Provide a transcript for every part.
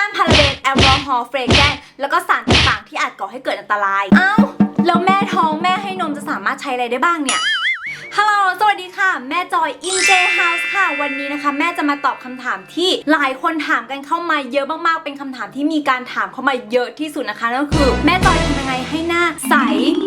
ห้ามพาราเบนแอลกอฮอล์เฟรแกนแล้วก็สารต่างๆ ที่อาจก่อให้เกิดอันตราย เอ้า แล้วแม่ท้องแม่ให้นมจะสามารถใช้อะไรได้บ้างเนี่ย ฮัลโหล สวัสดีค่ะ แม่จอย in J House ค่ะ วันนี้นะคะ แม่จะมาตอบคำถามที่หลายคนถามกันเข้ามาเยอะมากๆ เป็นคำถามที่มีการถามเข้ามาเยอะที่สุดนะคะนั่นก็คือ แม่จอยทำยังไงให้หน้าใส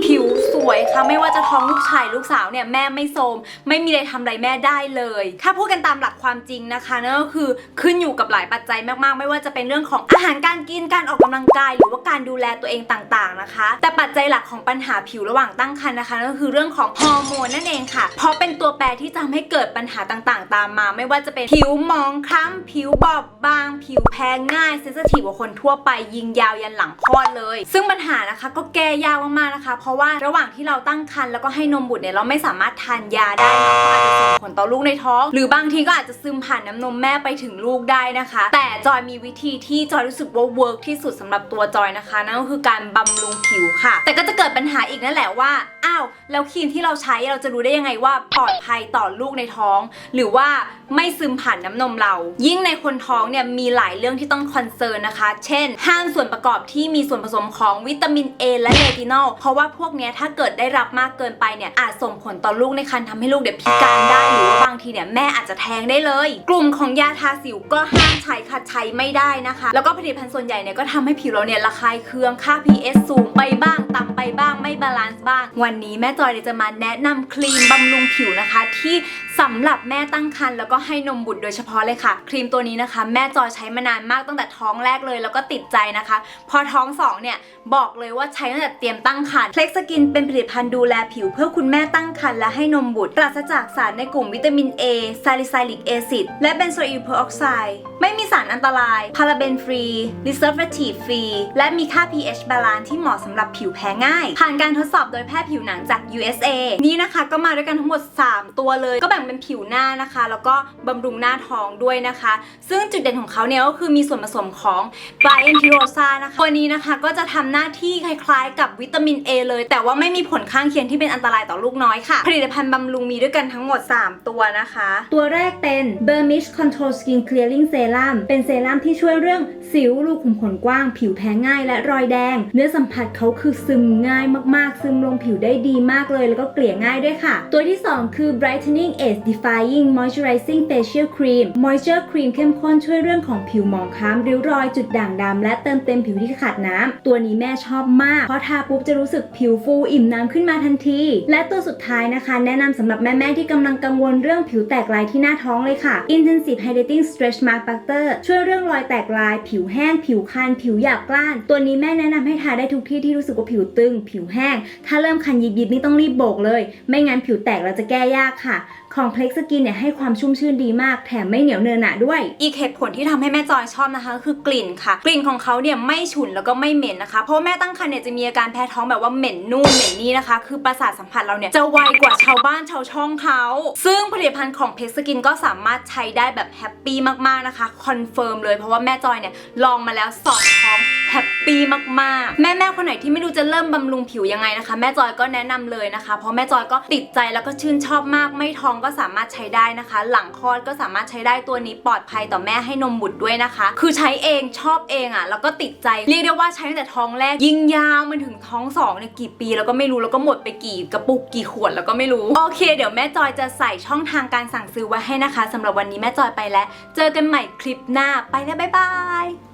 ผิวสวยค่ะ ไม่ว่าจะท้องลูกชายลูกสาวเนี่ยแม่ไม่โทรมไม่มีอะไรทำอะไรแม่ได้เลย ถ้าพูดกันตามหลักความจริงนะคะนั่นก็คือขึ้นอยู่กับหลายปัจจัยมากๆ ไม่ว่าจะเป็นเรื่องของอาหารการกินการออกกำลังกาย หรือว่าการดูแลตัวเองต่างๆนะคะ แต่ปัจจัยหลักของปัญหาผิวระหว่างตั้งครรภ์นะคะนั่นก็คือเรื่องของฮอร์โมนนั่นเองค่ะ เพราะเป็นตัวแปรที่จะทำให้เกิดปัญหาต่างๆ ตามมา ไม่ว่าจะเป็นผิวมองคล้ำผิวบอบบาง ผิวแพ้ง่ายเซนซิทีฟกว่าคนทั่วไปยิงยาวยันหลังคลอดเลย ซึ่งปัญหานะคะก็แก้ยากมากๆนะคะ เพราะว่าระหว่างที่เราตั้งครรภ์แล้วก็ให้นมบุตรเนี่ยเราไม่สามารถทานยาได้นะก็อาจจะส่งผลต่อลูกในท้อง หรือบางทีก็อาจจะซึมผ่านน้ำนมแม่ไปถึงลูกได้นะคะ แต่จอยมีวิธีที่จอยรู้สึกว่าเวิร์กที่สุดสำหรับตัวจอยนะคะนั่นก็คือการบำรุงผิวค่ะ แต่ก็จะเกิดปัญหาอีกนั่นแหละว่า อ้าวแล้วครีมที่เราใช้เราจะรู้ได้ยังไงว่าปลอดภัยต่อลูกในท้อง หรือว่าไม่ซึมผ่านน้ำนมเรา ยิ่งในคนท้องเนี่ยมีหลายเรื่องที่ต้องคอนเซิร์นนะคะ เช่น ห้ามส่วนประกอบที่มีส่วนผสมของวิตามิน A และเลตินอลเพราะว่าพวกนี้ถ้าเกิดได้รับมากเกินไปเนี่ยอาจส่งผลต่อลูกในครรภ์ทำให้ลูกเดี๋ยวพิการได้หรือว่าบางทีเนี่ยแม่อาจจะแท้งได้เลย กลุ่มของยาทาสิวก็ห้ามใช้ค่ะใช้ไม่ได้นะคะ แล้วก็ผลิตภัณฑ์ส่วนใหญ่เนี่ยก็ทำให้ผิวเราเนี่ยระคายเคืองค่า pH สูงไปบ้างต่ำไปบ้างไม่บาลานซ์บ้างวันนี้แม่จอยจะมาแนะนำครีมบำรุงผิวนะคะ ที่สำหรับแม่ตั้งครรภ์แล้วก็ให้นมบุตรโดยเฉพาะเลยค่ะ ครีมตัวนี้นะคะ แม่จอยใช้มานานมากตั้งแต่ท้องแรกเลย แล้วก็ติดใจนะคะ พอท้องสองเนี่ยบอกเลยว่าใช้ตั้งแต่เตรียมตั้งครรภ์เพล็กสกินเป็นผลิตภัณฑ์ดูแลผิวเพื่อคุณแม่ตั้งครรภ์และให้นมบุตรปราศจากสารในกลุ่มวิตามิน A ซาลิไซลิกแอซิดและเบนโซอิลเพอร์ออกไซด์ไม่มีสารอันตราย พาราเบนฟรีรีเซอร์ a ทีฟฟรีและมีค่า pH บาลานซ์ที่เหมาะสำหรับผิวแพ้ง่าย ผ่านการทดสอบโดยแพทย์ผิวหนังจาก USA นี่นะคะก็มาด้วยกันทั้งหมด 3 ตัวเลย ก็แบ่งเป็นผิวหน้านะคะ แล้วก็บำรุงหน้าท้องด้วยนะคะ ซึ่งจุดเด่นของเขาเนี่ยก็คือมีส่วนผสมของไบร n นทิโรซานะคะตัวนี้นะคะก็จะทำหน้าที่คล้ายๆ กับวิตามิน A เลย แต่ว่าไม่มีผลข้างเคียงที่เป็นอันตรายต่อลูกน้อยค่ะ ผลิตภัณฑ์บำรุงมีด้วยกันทั้งหมด 3 ตัวนะคะ ตัวแรกเป็น Burmish Control Skin Clearing Serum เป็นเซรั่มที่ช่วยเรื่องสิวรูขุมขนกว้าง ผิวแพ้ง่ายและรอยแดง เนื้อสัมผัสเขาคือซึมง่ายมากๆ ซึมลงผิวได้ดีมากเลยแล้วก็เกลี่ยง่ายด้วยค่ะ ตัวที่ 2 คือ Brightening Age Defying Moisturizing Facial Cream Moisture Cream เข้มข้นช่วยเรื่องของผิวหมองคล้ำริ้วรอยจุดด่างดำและเติมเต็มผิวที่ขาดน้ำตัวนี้แม่ชอบมาก เพราะทาปุ๊บจะรู้สึกผิวฟูอิ่มน้ำขึ้นมาทันที และตัวสุดท้ายนะคะ แนะนำสำหรับแม่ๆที่กำลังกังวลเรื่องผิวแตกลายที่หน้าท้องเลยค่ะ Intensive Hydrating Stretch Mark Factor ช่วยเรื่องรอยแตกลาย ผิวแห้ง ผิวคัน ผิวหยาบกร้าน ตัวนี้แม่แนะนำให้ทาได้ทุกที่ที่รู้สึกว่าผิวตึง ผิวแห้ง ถ้าเริ่มคันยิบๆนี่ต้องรีบโบกเลย ไม่งั้นผิวแตกเราจะแก้ยากค่ะ ของ Plex Skin เนี่ยให้ความชุ่มชื่นดีมาก แถมไม่เหนียวเนอะหนะด้วย อีกเหตุผลที่ทำให้แม่จอยชอบนะคะ คือกลิ่นค่ะ กลิ่นของเขาเนี่ยไม่ฉุนแล้วก็ไม่เหม็นนะคะ เพราะแม่ตั้งครรภ์เนี่ยจะมีอาการแพ้ท้องแบบว่าเหม็นนู่นเหม็นนี่นะคะ คือประสาทสัมผัสเราเนี่ยจะไวกว่าชาวบ้านชาวช่องเขา ซึ่งผลิตภัณฑ์ของเพสกินก็สามารถใช้ได้แบบแฮปปี้มากๆนะคะคอนเฟิร์มเลยเพราะว่าแม่จอยเนี่ยลองมาแล้วสองท้องแฮปปี้มากๆ แม่แม่คนไหนที่ไม่รู้จะเริ่มบำรุงผิวยังไงนะคะ แม่จอยก็แนะนำเลยนะคะ เพราะแม่จอยก็ติดใจแล้วก็ชื่นชอบมากไม่ท้องก็สามารถใช้ได้นะคะ หลังคลอดก็สามารถใช้ได้ตัวนี้ปลอดภัยต่อแม่ให้นมบุตรด้วยนะคะ คือใช้เองชอบเองอะ่ะแล้วก็ติดใจเรียกได้ว่าใช้ตั้งแต่ท้องแรก ยิงยาวมาถึงท้องสองเนี่ยกี่ปี แล้วก็ไม่รู้แล้วก็หมดไปกี่กระปุกกี่ขวดแล้วก็ไม่รู้โอเค เดี๋ยวแม่จอยจะใส่ช่องทางการสั่งซื้อไว้ให้นะคะสำหรับวันนี้แม่จอยไปแล้ว เจอกันใหม่คลิปหน้าไปแล้วบ๊ายบาย